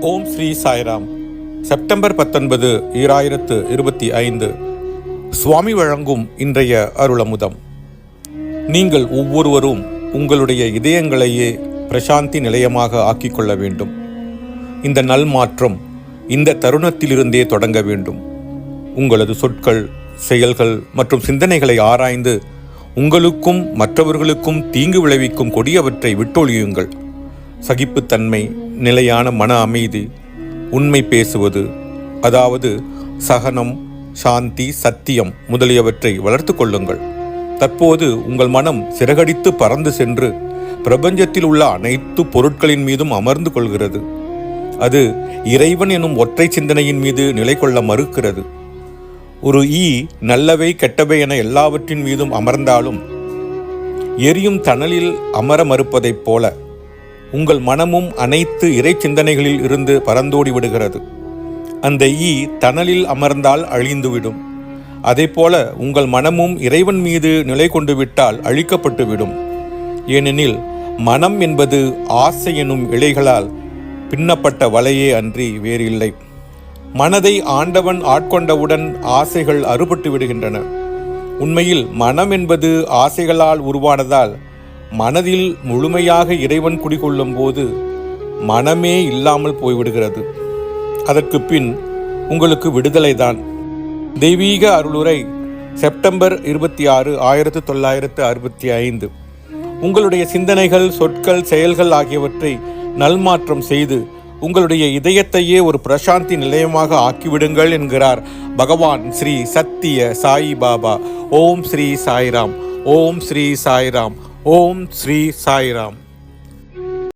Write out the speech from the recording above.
ஓம் Sri Sairam. September பத்தொன்பது ஈராயிரத்து இருபத்தி ஐந்து. சுவாமி வழங்கும் இன்றைய அருளமுதம். நீங்கள் ஒவ்வொருவரும் உங்களுடைய இதயங்களையே பிரசாந்தி நிலையமாக ஆக்கிக் கொள்ள வேண்டும். இந்த நல் மாற்றம் இந்த தருணத்திலிருந்தே தொடங்க வேண்டும். உங்களது சொற்கள் செயல்கள் மற்றும் சிந்தனைகளை ஆராய்ந்து உங்களுக்கும் மற்றவர்களுக்கும் தீங்கு விளைவிக்கும் கொடியவற்றை விட்டொழியுங்கள். சகிப்புத்தன்மை நிலையான மன அமைதி உண்மை பேசுவது அதாவது சகனம் சாந்தி சத்தியம் முதலியவற்றை வளர்த்து கொள்ளுங்கள். தற்போது உங்கள் மனம் சிறகடித்து பறந்து சென்று பிரபஞ்சத்தில் உள்ள அனைத்து பொருட்களின் மீதும் அமர்ந்து கொள்கிறது. அது இறைவன் எனும் ஒற்றை சிந்தனையின் மீது நிலை கொள்ள மறுக்கிறது. ஒரு ஈ நல்லவை கெட்டவை என எல்லாவற்றின் மீதும் அமர்ந்தாலும் எரியும் தணலில் அமர மறுப்பதைப் போல உங்கள் மனமும் அனைத்து இறை சிந்தனைகளில் இருந்து பறந்தோடி விடுகிறது. அந்த ஈ தணலில் அமர்ந்தால் அழிந்துவிடும். அதேபோல உங்கள் மனமும் இறைவன் மீது நிலை கொண்டு விட்டால் அழிக்கப்பட்டுவிடும் ஏனெனில் மனம் என்பது ஆசை எனும் இலைகளால் பின்னப்பட்ட வலையே அன்றி வேறில்லை. மனதை ஆண்டவன் ஆட்கொண்டவுடன் ஆசைகள் அறுபட்டு விடுகின்றன. உண்மையில் மனம் என்பது ஆசைகளால் உருவானதால் மனதில் முழுமையாக இறைவன் குடிகொள்ளும் போது மனமே இல்லாமல் போய்விடுகிறது. அதற்கு பின் உங்களுக்கு விடுதலை தான் தெய்வீக அருளுரை செப்டம்பர் இருபத்தி ஆறு ஆயிரத்து தொள்ளாயிரத்து அறுபத்தி ஐந்து உங்களுடைய சிந்தனைகள் சொற்கள் செயல்கள் ஆகியவற்றை நல்மாற்றம் செய்து உங்களுடைய இதயத்தையே ஒரு பிரசாந்தி நிலையமாக ஆக்கிவிடுங்கள் என்கிறார் பகவான் ஸ்ரீ சத்திய சாயி பாபா ஓம் ஸ்ரீ சாய்ராம். ஓம் ஸ்ரீ சாய்ராம். ஓம் ஸ்ரீ சாய்ராம்.